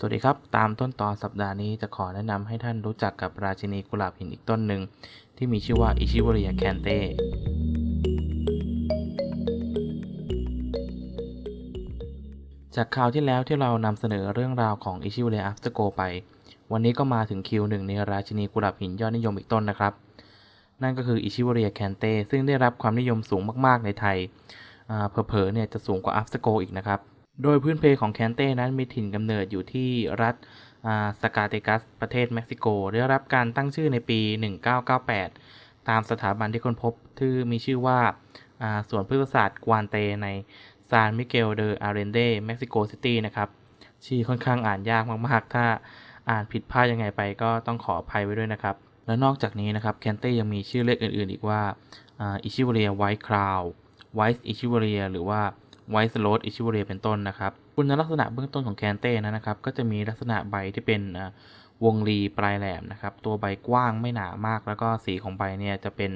สวัสดีครับ ตามต้นตอนสัปดาห์นี้จะขอแนะนำให้ท่านรู้จักกับราชินีกุหลาบหินอีกต้นหนึ่ง ที่มีชื่อว่าอิชิวริยแคนเตจากคราวที่แล้วที่เรานำเสนอเรื่องราวของอิชิวริยอัฟสโกไป วันนี้ก็มาถึงคิวหนึ่งในราชินีกุหลาบหินยอดนิยมอีกต้นนะครับ นั่นก็คืออิชิวริยแคนเตซึ่งได้รับความนิยมสูงมากๆในไทยอ่าเผลอๆเนี่ยจะสูงกว่าอัฟสโกอีกนะครับ โดยพื้นเพของแคนเต้นั้นมีถิ่นกำเนิดอยู่ที่รัฐสกาเตกัสประเทศเม็กซิโก ได้รับการตั้งชื่อในปี 1998 ตามสถาบันที่ค้นพบที่มีชื่อว่าาสวนพฤกษศาสตร์กวานเตในซานมิเกลเดออาเรนเดเม็กซิโกซิตี้นะครับชื่อค่อนข้างอ่านยากมาก ๆ ถ้าอ่านผิดพลาดยังไงไปก็ต้องขออภัยไว้ด้วยนะครับ และนอกจากนี้นะครับแคนเต้ยังมีชื่อเรียกอื่น ๆ อีกว่าอิชิวเรียไวท์คราวไวท์อิชิวเรียหรือว่า ไวท์สโลดอิชิวเรียเป็นต้นนะครับคุณลักษณะเบื้องต้นของแคนเต้นะครับ ก็จะมีลักษณะใบที่เป็นวงรีปลายแหลมนะครับ ตัวใบกว้างไม่หนามาก แล้วก็สีของใบเนี่ยจะเป็น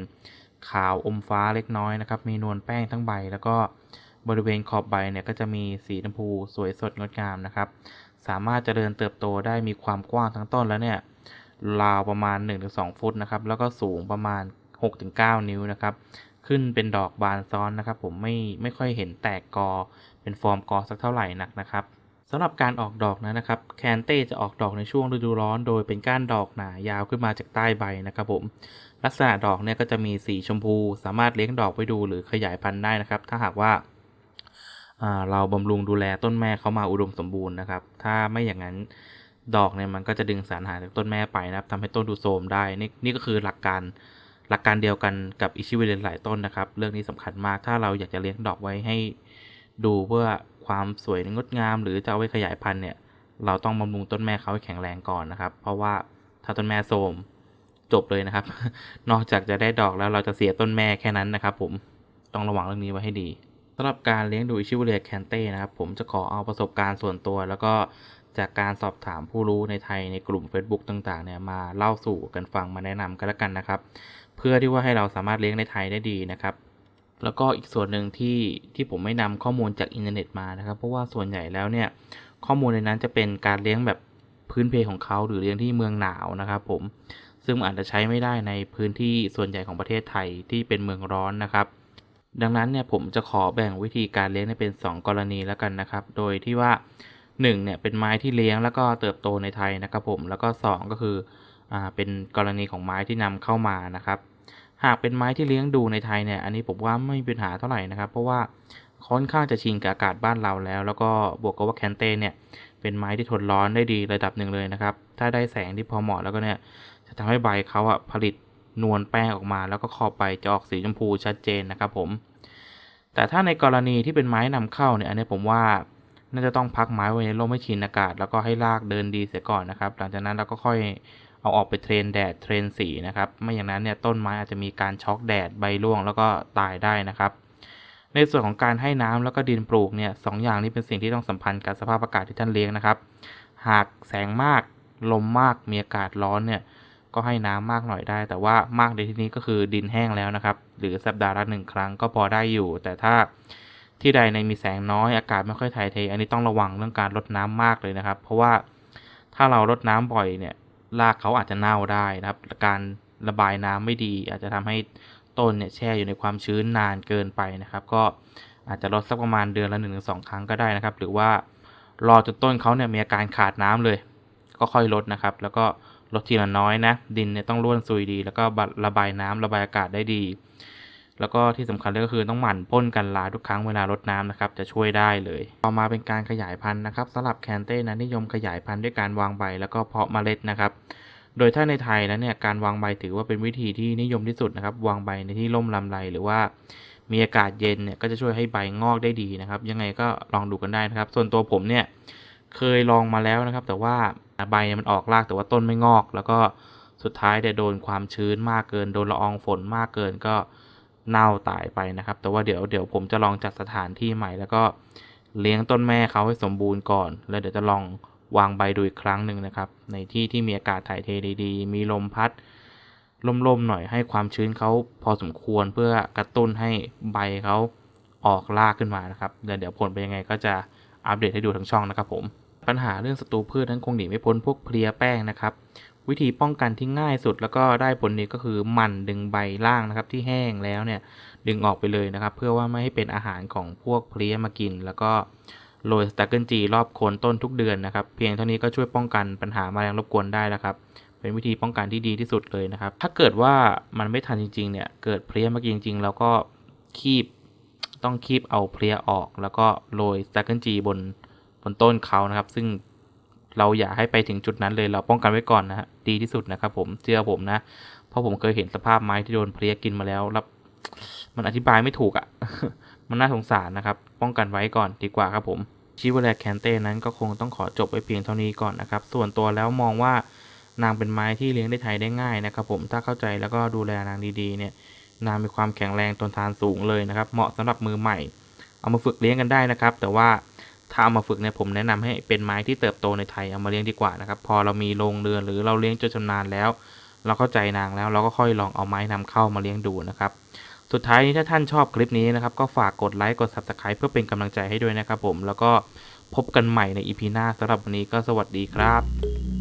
ขาวอมฟ้าเล็กน้อยนะครับ มีนวลแป้งทั้งใบ แล้วก็บริเวณขอบใบเนี่ยก็จะมีสีชมพูสวยสดงดงามนะครับ สามารถเจริญเติบโตได้มีความกว้างทั้งต้นแล้วเนี่ยราวประมาณ 1-2 ฟุตนะครับ แล้วก็สูงประมาณ 6-9 นิ้วนะครับ ขึ้นเป็นดอกบานซ้อนนะครับ ผมไม่ไม่ค่อยเห็นแตกกอ เป็นฟอร์มกอสักเท่าไหร่นักนะครับสำหรับการออกดอกนะนะครับแคนเต้จะออกดอกในช่วงฤดูร้อน โดยเป็นก้านดอกหนายาวขึ้นมาจากใต้ใบนะครับผมลักษณะดอกเนี่ยก็จะมีสีชมพู สามารถเลี้ยงดอกไว้ดูหรือขยายพันธุ์ได้นะครับ ถ้าหากว่าอ่าเราบำรุงดูแลต้นแม่เขามาอุดมสมบูรณ์นะครับ ถ้าไม่อย่างนั้นดอกเนี่ยมันก็จะดึงสารอาหารจากต้นแม่ไปนะครับทำให้ต้นดูโทรมได้นี่นี่ก็คือหลักการ หลักการเดียวกันกับอิชิเวเลนหลายต้นนะครับ เรื่องนี้สำคัญมากถ้าเราอยากจะเลี้ยงดอกไว้ให้ดูเพื่อความสวยงดงาม หรือจะเอาไว้ขยายพันธุ์เนี่ย เราต้องบำรุงต้นแม่เขาให้แข็งแรงก่อนนะครับ เพราะว่าถ้าต้นแม่โทมจบเลยนะครับ นอกจากจะได้ดอกแล้วเราจะเสียต้นแม่แค่นั้นนะครับ ผมต้องระวังเรื่องนี้ไว้ให้ดีสำหรับการเลี้ยงดูอิชิวเลียแคนเต้นะครับ ผมจะขอเอาประสบการณ์ส่วนตัว แล้วก็ จากการสอบถามผู้รู้ในไทยในกลุ่ม Facebook ต่างๆเนี่ยมาเล่าสู่กันฟังมาแนะนำกันล้วกันนะครับ เพื่อที่ว่าให้เราสามารถเลี้ยงในไทยได้ดีนะครับแล้วก็อีกส่วนหนึ่งที่ที่ผมไม่นำข้อมูลจากอินเทอร์เน็ตมานะครับ เพราะว่าส่วนใหญ่แล้วเนี่ยข้อมูลในนั้นจะเป็นการเลี้ยงแบบพื้นเพของเขาหรือเลี้ยงที่เมืองหนาวนะครับ ผมซึ่งอาจจะใช้ไม่ได้ในพื้นที่ส่วนใหญ่ของประเทศไทยที่เป็นเมืองร้อนนะครับ ดังนั้นเนี่ยผมจะขอแบ่งวิธีการเลี้ยงเป็น 2 กรณีแล้วกันนะครับ โดยที่ว่า 1เนี่ยเป็นไม้ที่เลี้ยงแล้วก็เติบโตในไทยนะครับผมแล้วก็ 2 ก็คืออ่าเป็นกรณีของไม้ที่นำเข้ามานะครับ หากเป็นไม้ที่เลี้ยงดูในไทยเนี่ยอันนี้ผมว่าไม่มีปัญหาเท่าไหร่นะครับ เพราะว่าค่อนข้างจะชินกับอากาศบ้านเราแล้ว แล้วก็บวกกับว่าแคนเต้เนี่ยเป็นไม้ที่ทนร้อนได้ดีระดับหนึ่งเลยนะครับ ถ้าได้แสงที่พอเหมาะแล้วก็เนี่ยจะทำให้ใบเขาอะผลิตนวลแป้งออกมา แล้วก็ขอบใบจะออกสีชมพูชัดเจนนะครับผมแต่ถ้าในกรณีที่เป็นไม้นำเข้าเนี่ยอันนี้ผมว่า น่าจะต้องพักไม้ไว้ในร่มให้ชินอากาศ แล้วก็ให้รากเดินดีเสียก่อนนะครับ หลังจากนั้นเราก็ค่อยเอาออกไปเทรนแดดเทรนสีนะครับ ไม่อย่างนั้นเนี่ยต้นไม้อาจจะมีการช็อกแดดใบร่วงแล้วก็ตายได้นะครับ ในส่วนของการให้น้ำแล้วก็ดินปลูกเนี่ยสองอย่างนี้เป็นสิ่งที่ต้องสัมพันธ์กับสภาพอากาศที่ท่านเลี้ยงนะครับ หากแสงมากลมมากมีอากาศร้อนเนี่ยก็ให้น้ำมากหน่อยได้ แต่ว่ามากในที่นี้ก็คือดินแห้งแล้วนะครับ หรือสัปดาห์ละหนึ่งครั้งก็พอได้อยู่ แต่ถ้า ที่ใดในมีแสงน้อยอากาศไม่ค่อยถ่ายเท อันนี้ต้องระวังเรื่องการรดน้ำมากเลยนะครับ เพราะว่าถ้าเรารดน้ำบ่อยเนี่ยรากเขาอาจจะเน่าได้นะครับ การระบายน้ำไม่ดี อาจจะทำให้ต้นเนี่ยแช่อยู่ในความชื้นนานเกินไปนะครับ ก็อาจจะลดสักประมาณเดือนละ1นถึงสครั้งก็ได้นะครับ หรือว่ารอจนต้นเขาเนี่ยมีอาการขาดน้ำเลย ก็ค่อยลดนะครับ แล้วก็ลดทีละน้อยนะ ดินเนี่ยต้องร่วนซุยดี แล้วก็ระบายน้ำระบายอากาศได้ดี แล้วก็ที่สำคัญเลยก็คือต้องหมั่นพ่นกันลาทุกครั้งเวลารดน้ำนะครับจะช่วยได้เลย ต่อมาเป็นการขยายพันธุ์นะครับสำหรับแคนเต้นะนิยมขยายพันธุ์ด้วยการวางใบ แล้วก็เพาะเมล็ดนะครับ โดยถ้าในไทยแล้วเนี่ยการวางใบถือว่าเป็นวิธีที่นิยมที่สุดนะครับ วางใบในที่ร่มลำไรหรือว่ามีอากาศเย็นเนี่ยก็จะช่วยให้ใบงอกได้ดีนะครับ ยังไงก็ลองดูกันได้นะครับ ส่วนตัวผมเนี่ยเคยลองมาแล้วนะครับ แต่ว่าใบมันออกรากแต่ว่าต้นไม่งอก แล้วก็สุดท้ายเนี่ยโดนความชื้นมากเกิน โดนละอองฝนมากเกินก็ เน่าตายไปนะครับ แต่ว่าเดี๋ยวเดี๋ยวผมจะลองจัดสถานที่ใหม่ แล้วก็เลี้ยงต้นแม่เขาให้สมบูรณ์ก่อน แล้วเดี๋ยวจะลองวางใบดูอีกครั้งหนึ่งนะครับ ในที่ที่มีอากาศถ่ายเทดีๆ มีลมพัดลมๆหน่อยให้ความชื้นเขาพอสมควรเพื่อกระตุ้นให้ใบเขาออกรากขึ้นมานะครับเดี๋ยวเดี๋ยวผลเป็นยังไงก็จะอัปเดตให้ดูทั้งช่องนะครับผม ปัญหาเรื่องศัตรูพืชนั้นคงหนีไม่พ้นพวกเพลียแป้งนะครับ วิธีป้องกันที่ง่ายสุดแล้วก็ได้ผลดีก็คือหมั่นดึงใบล่างนะครับ ที่แห้งแล้วเนี่ยดึงออกไปเลยนะครับ เพื่อว่าไม่ให้เป็นอาหารของพวกเพลี้ยมากิน แล้วก็โรยสตาร์เกิลจีรอบโคนต้นทุกเดือนนะครับ เพียงเท่านี้ก็ช่วยป้องกันปัญหาแมลงรบกวนได้แล้วครับเป็นวิธีป้องกันที่ดีที่สุดเลยนะครับ ถ้าเกิดว่ามันไม่ทันจริงๆเนี่ยเกิดเพลี้ยมากินจริงๆแล้วก็คีบต้องคีบเอาเพลี้ยออก แล้วก็โรยสตาร์เกิลจีบนบนต้นเขานะครับ ซึ่ง เราอย่าให้ไปถึงจุดนั้นเลยเราป้องกันไว้ก่อนนะฮะดีที่สุดนะครับผมเชื่อผมนะ เพราะผมเคยเห็นสภาพไม้ที่โดนเพลียกินมาแล้วแล้วมันอธิบายไม่ถูกอะ่ะ มันน่าสงสารนะครับ ป้องกันไว้ก่อนดีกว่าครับผมชิวแลแคนเต้นั้นก็คงต้องขอจบไว้เพียงเท่านี้ก่อนนะครับ ส่วนตัวแล้วมองว่านางเป็นไม้ที่เลี้ยงได้ไทยได้ง่ายนะครับผมถ้าเข้าใจแล้วก็ดูแลนางดีๆ เนี่ย นางมีความแข็งแรงทนทานสูงเลยนะครับ เหมาะสำหรับมือใหม่ เอามาฝึกเลี้ยงกันได้นะครับ แต่ว่า ถ้าเอามาฝึกเนี่ยผมแนะนำให้เป็นไม้ที่เติบโตในไทยเอามาเลี้ยงดีกว่านะครับ พอเรามีโรงเรือนหรือเราเลี้ยงจนชำนาญแล้ว เราเข้าใจนางแล้วเราก็ค่อยลองเอาไม้นำเข้ามาเลี้ยงดูนะครับ สุดท้ายนี้ถ้าท่านชอบคลิปนี้นะครับ ก็ฝากกดไลค์กด Subscribe เพื่อเป็นกำลังใจให้ด้วยนะครับผมแล้วก็พบกันใหม่ในอีพีหน้าสำหรับวันนี้ก็สวัสดีครับ